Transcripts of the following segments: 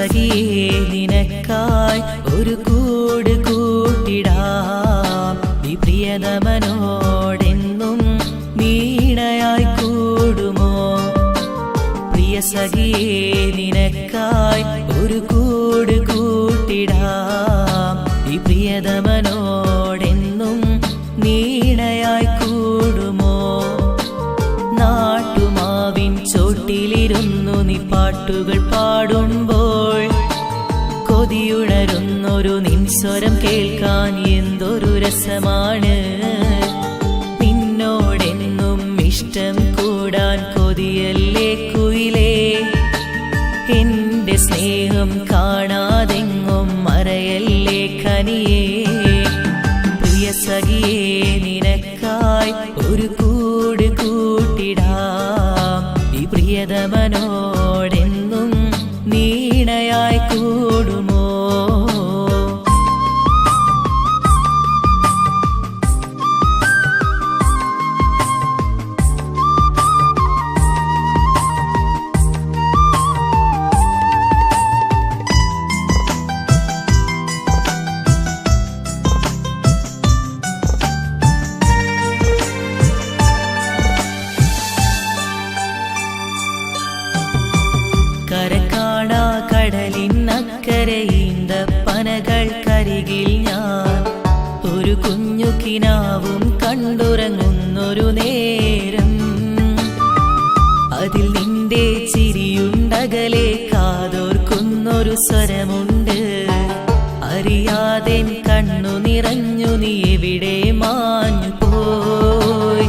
സഖിയേ നിനക്കായി ഒരു കൂട് കൂട്ടിടാം. ഈ പ്രിയതമനോടെന്നും നീണയായി കൂടുമോ? പ്രിയ സഖിയേ നിനക്കായി ഒരു കൂട് കൂട്ടിടാം. ഈ പ്രിയതമനോടെന്നും നീണയായി കൂടുമോ? നാട്ടുമാവിൻ ചോട്ടിലിരുന്നു നീ പാട്ടുകൾ നിൻസ്വരം കേൾക്കാൻ എന്തൊരു രസമാണ്. നിന്നോടെന്നും ഇഷ്ടം കൂടാൻ കൊതിയല്ലേ കുയിലേ. എന്റെ സ്നേഹം കാണാതെങ്ങും മറയല്ലേ കനിയേ. പ്രിയ സഖിയേ നിനക്കായി ഒരു കൂട് കൂട്ടിടാം കടലിനക്കരയിന്ത പനകൾക്കരികിൽ ഞാൻ ഒരു കുഞ്ഞു കിനാവും കണ്ടുറങ്ങുന്നൊരു നേരം. അതിൽ നിന്റെ ചിരിയുണ്ടകലെ കാതോർക്കുന്നൊരു സ്വരമുണ്ട്. അറിയാതെ കണ്ണു നിറഞ്ഞു നീ എവിടെ മാഞ്ഞു പോയി.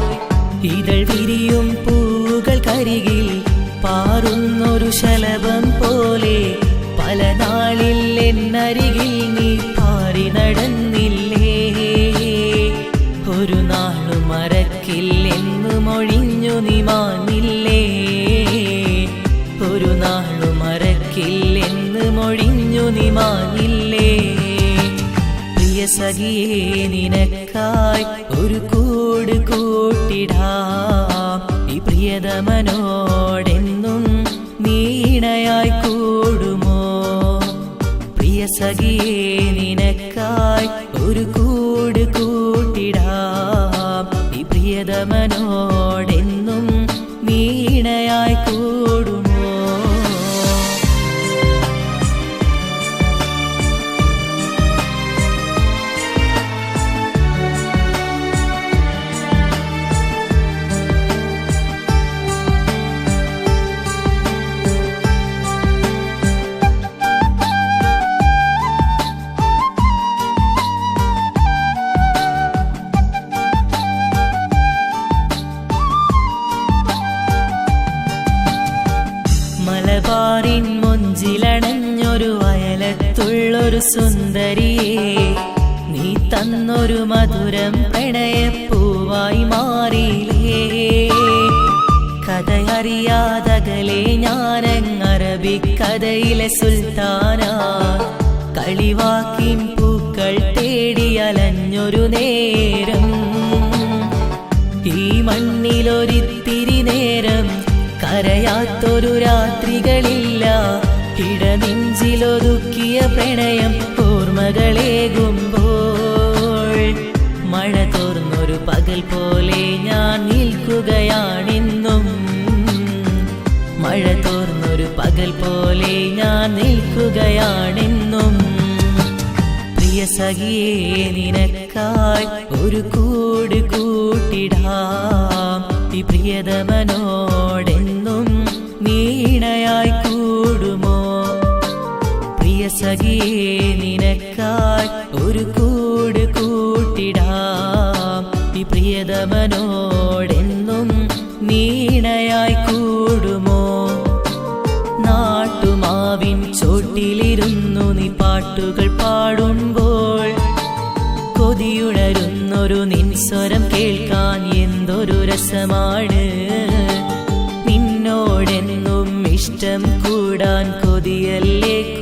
ഇതൾ വിരിയും പൂവുകൾ കരികിൽ പാറുന്നൊരു ശലഭം പല നാളിൽ എന്നരികിൽ നീ പാറി നടന്നില്ലേ? ഒരു നാളു മറക്കില്ലെന്ന് മൊഴിഞ്ഞു നീ മാനില്ലേ? ഒരു നാളു മറക്കില്ലെന്ന് മൊഴിഞ്ഞു നീ മാനില്ലേ? പ്രിയ സഖിയേ നിനക്കായി ഒരു കൂട് കൂട്ടിടാം. ഈ പ്രിയതമനോടെന്നും നീണയായി കൂടുമോ സഖിയേ നിനക്കായി ഒരു കൂട് കൂട്ടിടാം. ഈ പ്രിയതമനോടെന്നും നീണയായി കൂടുമോ വയലത്തുള്ളൊരു സുന്ദരിയെ നീ തന്നൊരു മധുരം പ്രണയപ്പൂവായി മാറിയില്ലേ കഥയറിയാതകലെ ഞാനങ്ങറബിക്കഥയിലെ സുൽത്താന കളിവാക്കിൻ പൂക്കൾ തേടി അലഞ്ഞൊരു നേരം ഈ മണ്ണിലൊരിത്തിരി നേരം കരയാത്തൊരു രാത്രികളില്ല ഇടനെഞ്ചിലൊതുക്കിയ പ്രണയം ഓർമ്മകളേകുമ്പോൾ മഴ തോർന്നൊരു പകൽ പോലെ ഞാൻ നിൽക്കുകയാണിന്നും മഴ തോർന്നൊരു പകൽ പോലെ ഞാൻ നിൽക്കുകയാണിന്നും പ്രിയ സഖിയേ നിനക്കായി ഒരു കൂട് കൂട്ടിടാം. ഈ പ്രിയതമനോടെന്നും സഖിയേ നിനക്കായി ഒരു കൂട് കൂട്ടിടാം. ഈ പ്രിയതമനോടെന്നും നീണയായി കൂടുമോ? നാട്ടുമാവിൻ ചോട്ടിലിരുന്നു നീ പാട്ടുകൾ പാടുമ്പോൾ കൊതിയുണരുന്നൊരു നിൻസ്വരം കേൾക്കാൻ എന്തൊരു രസമാണ്. നിന്നോടെന്നും ഇഷ്ടം കൂടാൻ കൊതിയല്ലേ